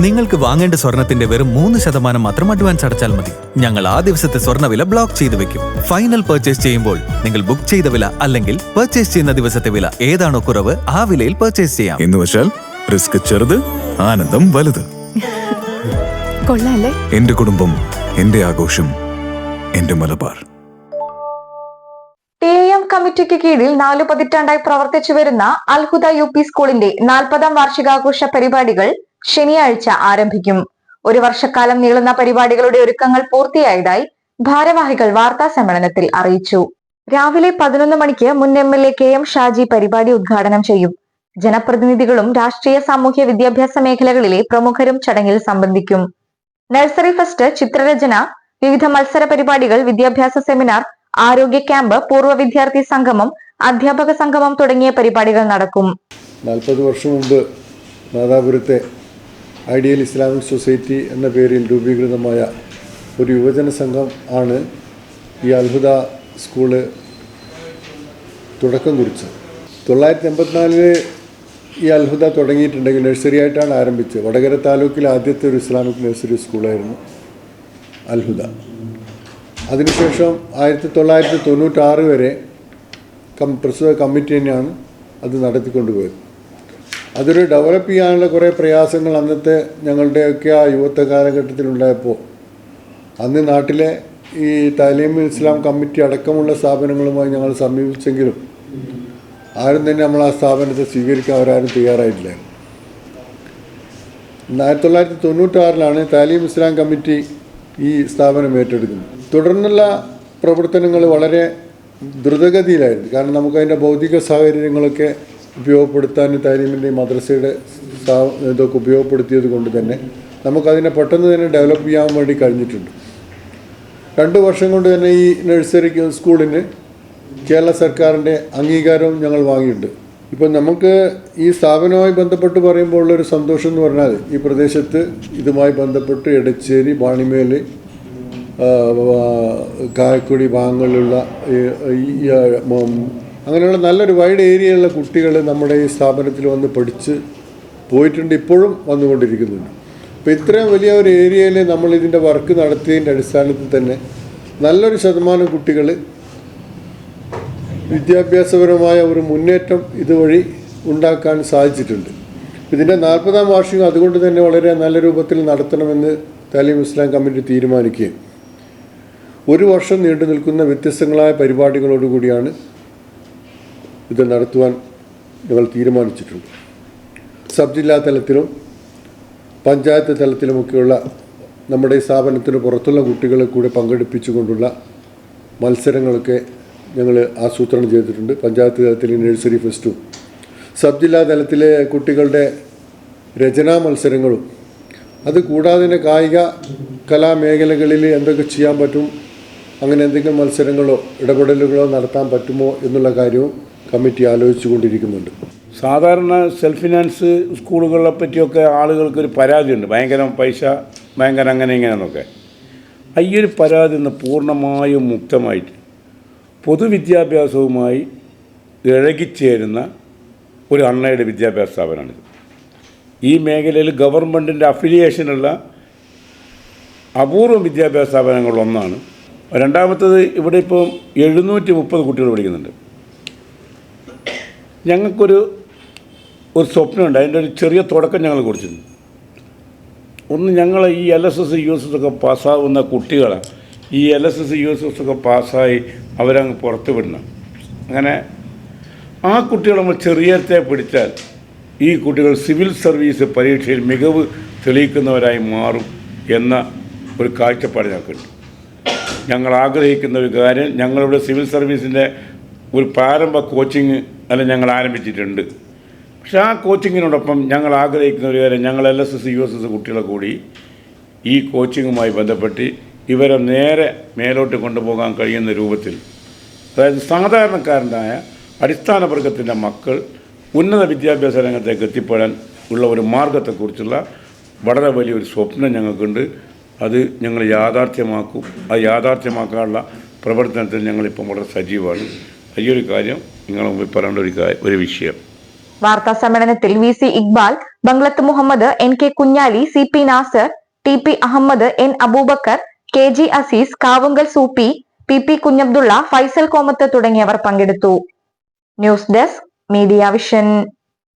നിങ്ങൾക്ക് വാങ്ങേണ്ട സ്വർണത്തിന്റെ വെറും മൂന്ന് ശതമാനം മാത്രം അഡ്വാൻസ് അടച്ചാൽ മതി. ഞങ്ങൾ ആ ദിവസത്തെ സ്വർണവില ബ്ലോക്ക് ചെയ്തു വെക്കും. ഫൈനൽ പർച്ചേസ് ചെയ്യുമ്പോൾ നിങ്ങൾ ബുക്ക് ചെയ്ത വില അല്ലെങ്കിൽ പർച്ചേസ് ചെയ്യുന്ന ദിവസത്തെ വില ഏതാണോ കുറവ് ആ വിലയിൽ പർച്ചേസ് ചെയ്യാം. എന്ന് വെച്ചാൽ റിസ്ക് ചെറുത് ആനന്ദം വലുത്. കൊള്ളാല്ലേ? എന്റെ കുടുംബം എന്റെ ആഘോഷം എന്റെ മലബാർ. ടി എം കമ്മിറ്റിക്ക് കീഴിൽ നാലു പതിറ്റാണ്ടായി പ്രവർത്തിച്ചു വരുന്ന അൽഹുദ യു പി സ്കൂളിന്റെ നാൽപ്പതാം വാർഷികാഘോഷ പരിപാടികൾ ശനിയാഴ്ച ആരംഭിക്കും. ഒരു വർഷക്കാലം നീളുന്ന പരിപാടികളുടെ ഒരുക്കങ്ങൾ പൂർത്തിയായതായി ഭാരവാഹികൾ വാർത്താ സമ്മേളനത്തിൽ അറിയിച്ചു. രാവിലെ പതിനൊന്ന് മണിക്ക് മുൻ M L A K M Shaji പരിപാടി ഉദ്ഘാടനം ചെയ്യും. ജനപ്രതിനിധികളും രാഷ്ട്രീയ സാമൂഹ്യ വിദ്യാഭ്യാസ മേഖലകളിലെ പ്രമുഖരും ചടങ്ങിൽ സംബന്ധിക്കും. നഴ്സറി ഫെസ്റ്റ് ചിത്രരചന വിവിധ മത്സര പരിപാടികൾ വിദ്യാഭ്യാസ സെമിനാർ ആരോഗ്യ ക്യാമ്പ് പൂർവ വിദ്യാർത്ഥി സംഗമം അധ്യാപക സംഗമം തുടങ്ങിയ പരിപാടികൾ നടക്കും. നാൽപ്പത് വർഷം മുമ്പ് നാദാപുരത്തെ ഐഡിയൽ ഇസ്ലാമിക് സൊസൈറ്റി എന്ന പേരിൽ രൂപീകൃതമായ ഒരു യുവജന സംഘം ആണ് ഈ അത്ഭുത സ്കൂൾ തുടക്കം കുറിച്ചത്. തൊള്ളായിരത്തി എൺപത്തിനാലിൽ ഈ അത്ഭുത തുടങ്ങിയിട്ടുണ്ടെങ്കിൽ നഴ്സറി ആയിട്ടാണ് ആരംഭിച്ചത്. വടകര താലൂക്കിലെ ആദ്യത്തെ ഒരു ഇസ്ലാമിക് നഴ്സറി സ്കൂളായിരുന്നു അത്ഭുത. അതിനുശേഷം ആയിരത്തി തൊള്ളായിരത്തി തൊണ്ണൂറ്റാറ് വരെ കം പ്രസ്തുത കമ്മിറ്റി തന്നെയാണ് അത് നടത്തിക്കൊണ്ടുപോയത്. അതൊരു ഡെവലപ്പ് ചെയ്യാനുള്ള കുറേ പ്രയാസങ്ങൾ അന്നത്തെ ഞങ്ങളുടെയൊക്കെ ആ യുവത്വ കാലഘട്ടത്തിലുണ്ടായപ്പോൾ. അന്ന് നാട്ടിലെ ഈ താലീം ഇസ്ലാം കമ്മിറ്റി അടക്കമുള്ള സ്ഥാപനങ്ങളുമായി ഞങ്ങൾ സമീപിച്ചെങ്കിലും ആരും തന്നെ നമ്മൾ ആ സ്ഥാപനത്തെ സ്വീകരിക്കാൻ അവരാരും തയ്യാറായിട്ടില്ലായിരുന്നു ആയിരത്തി തൊള്ളായിരത്തി തൊണ്ണൂറ്റാറിലാണ് താലീം ഇസ്ലാം കമ്മിറ്റി ഈ സ്ഥാപനം ഏറ്റെടുക്കുന്നത്. തുടർന്നുള്ള പ്രവർത്തനങ്ങൾ വളരെ ദ്രുതഗതിയിലായിരുന്നു. കാരണം നമുക്കതിന്റെ ഭൗതിക സാഹചര്യങ്ങളൊക്കെ ഉപയോഗപ്പെടുത്താൻ താലീമിന്റെ മദ്രസയുടെ ഇതൊക്കെ ഉപയോഗപ്പെടുത്തിയത് കൊണ്ട് തന്നെ നമുക്കതിനെ പെട്ടെന്ന് തന്നെ ഡെവലപ്പ് ചെയ്യാൻ വേണ്ടി കഴിഞ്ഞിട്ടുണ്ട്. രണ്ട് വർഷം കൊണ്ട് തന്നെ ഈ നഴ്സറി സ്കൂളിന് കേരള സർക്കാരിന്റെ അംഗീകാരവും ഞങ്ങൾ വാങ്ങിയിട്ടുണ്ട്. ഇപ്പം നമുക്ക് ഈ സ്ഥാപനവുമായി ബന്ധപ്പെട്ട് പറയുമ്പോൾ ഉള്ളൊരു സന്തോഷം എന്ന് പറഞ്ഞാൽ ഈ പ്രദേശത്ത് ഇതുമായി ബന്ധപ്പെട്ട് എടച്ചേരി ബാണിമേൽ ആ, ഭാഗങ്ങളിലുള്ള ഈ- അങ്ങനെയുള്ള നല്ലൊരു വൈഡ് ഏരിയയിലുള്ള കുട്ടികൾ നമ്മുടെ ഈ സ്ഥാപനത്തിൽ വന്ന് പഠിച്ച് പോയിട്ടുണ്ട് ഇപ്പോഴും വന്നുകൊണ്ടിരിക്കുന്നുണ്ട്. അപ്പോൾ ഇത്രയും വലിയ ഒരു ഏരിയയിൽ നമ്മൾ ഇതിന്റെ വർക്ക് നടത്തിയതിന്റെ അടിസ്ഥാനത്തിൽ തന്നെ നല്ലൊരു ശതമാനം കുട്ടികൾ വിദ്യാഭ്യാസപരമായ ഒരു മുന്നേറ്റം ഇതുവഴി ഉണ്ടാക്കാൻ സാധിച്ചിട്ടുണ്ട്. ഇതിന്റെ നാൽപ്പതാം വാർഷികം അതുകൊണ്ട് തന്നെ വളരെ നല്ല രൂപത്തിൽ നടത്തണമെന്ന് താലിം ഇസ്ലാം കമ്മിറ്റി തീരുമാനിക്കുകയും ഒരു വർഷം നീണ്ടു നിൽക്കുന്ന വ്യത്യസ്തങ്ങളായ പരിപാടികളോടുകൂടിയാണ് ഇത് നടത്തുവാൻ ഞങ്ങൾ തീരുമാനിച്ചിട്ടുണ്ട്. സബ് ജില്ലാ തലത്തിലും പഞ്ചായത്ത് തലത്തിലുമൊക്കെയുള്ള നമ്മുടെ ഈ സ്ഥാപനത്തിന് പുറത്തുള്ള കുട്ടികളെ കൂടെ പങ്കെടുപ്പിച്ചുകൊണ്ടുള്ള മത്സരങ്ങളൊക്കെ ഞങ്ങൾ ആസൂത്രണം ചെയ്തിട്ടുണ്ട്. പഞ്ചായത്ത് തലത്തിലെ നഴ്സറി ഫെസ്റ്റും. സബ് ജില്ലാ തലത്തിലെ കുട്ടികളുടെ രചനാ മത്സരങ്ങളും അത് കൂടാതെ തന്നെ കായിക കലാമേഖലകളിൽ എന്തൊക്കെ ചെയ്യാൻ പറ്റും അങ്ങനെ എന്തെങ്കിലും മത്സരങ്ങളോ ഇടപെടലുകളോ നടത്താൻ പറ്റുമോ എന്നുള്ള കാര്യവും കമ്മിറ്റി ആലോചിച്ചു കൊണ്ടിരിക്കുന്നുണ്ട് സാധാരണ സെൽഫ് ഫിനാൻസ് സ്കൂളുകളെ പറ്റിയൊക്കെ ആളുകൾക്കൊരു പരാതിയുണ്ട്. ഭയങ്കര പൈസ ഭയങ്കര അങ്ങനെ ഇങ്ങനെ എന്നൊക്കെ ഈ ഒരു പരാതി നിന്ന് പൂർണമായും മുക്തമായിട്ട് പൊതുവിദ്യാഭ്യാസവുമായി ഇഴകിച്ചേരുന്ന ഒരു അണ്ണയുടെ വിദ്യാഭ്യാസ സ്ഥാപനമാണിത്. ഈ മേഖലയിൽ ഗവൺമെന്റിന്റെ അഫിലിയേഷനുള്ള അപൂർവം വിദ്യാഭ്യാസ സ്ഥാപനങ്ങളിലൊന്നാണ്. രണ്ടാമത്തത് ഇവിടെ ഇപ്പം എഴുന്നൂറ്റി മുപ്പത് കുട്ടികൾ പഠിക്കുന്നുണ്ട്. ഞങ്ങൾക്കൊരു ഒരു സ്വപ്നമുണ്ട്. അതിന്റെ ഒരു ചെറിയ തുടക്കം ഞങ്ങൾ കുറിച്ചിരുന്നു. ഒന്ന് ഞങ്ങൾ ഈ L S S U S S ഒക്കെ പാസ്സാവുന്ന കുട്ടികളെ ഈ L S S U S S ഒക്കെ പാസ്സായി അവരങ്ങ് പുറത്ത് വിടണം. അങ്ങനെ ആ കുട്ടികൾ നമ്മൾ ചെറിയത്തെ പിടിച്ചാൽ ഈ കുട്ടികൾ സിവിൽ സർവീസ് പരീക്ഷയിൽ മികവ് തെളിയിക്കുന്നവരായി മാറും എന്ന ഒരു കാഴ്ചപ്പാട് ഞങ്ങൾക്കുണ്ട്. ഞങ്ങൾ ആഗ്രഹിക്കുന്ന ഒരു കാര്യം ഞങ്ങളിവിടെ സിവിൽ സർവീസിന്റെ ഒരു പ്രാരംഭ കോച്ചിങ് അല്ല ഞങ്ങൾ ആരംഭിച്ചിട്ടുണ്ട്. പക്ഷേ ആ കോച്ചിങ്ങിനോടൊപ്പം ഞങ്ങൾ ആഗ്രഹിക്കുന്ന ഒരു കാര്യം ഞങ്ങൾ L S S U S S കുട്ടികളെ കൂടി ഈ കോച്ചിങ്ങുമായി ബന്ധപ്പെട്ട് ഇവരെ നേരെ മേലോട്ട് കൊണ്ടുപോകാൻ കഴിയുന്ന രൂപത്തിൽ അതായത് സാധാരണക്കാരനായ അടിസ്ഥാന വർഗത്തിന്റെ മക്കൾ ഉന്നത വിദ്യാഭ്യാസ രംഗത്തേക്ക് എത്തിപ്പെടാൻ ഉള്ള ഒരു മാർഗത്തെക്കുറിച്ചുള്ള വളരെ വലിയൊരു സ്വപ്നം ഞങ്ങൾക്കുണ്ട്. അത് ഞങ്ങൾ യാഥാർത്ഥ്യമാക്കും. അത് യാഥാർത്ഥ്യമാക്കാനുള്ള പ്രവർത്തനത്തിൽ ഞങ്ങളിപ്പം വളരെ സജീവമാണ്. ഈ കാര്യം നിങ്ങളുടെ മുമ്പിൽ പറയേണ്ട ഒരു ഒരു വിഷയം. വാർത്താ സമ്മേളനത്തിൽ V C Iqbal Banglath Muhammad N K Kunhali C P Nasar T P Ahammed N Aboobacker K G Azeez Kavungal Soopy P P Kunhabdulla Faisal Komath തുടങ്ങിയവർ പങ്കെടുത്തു. News desk media vision.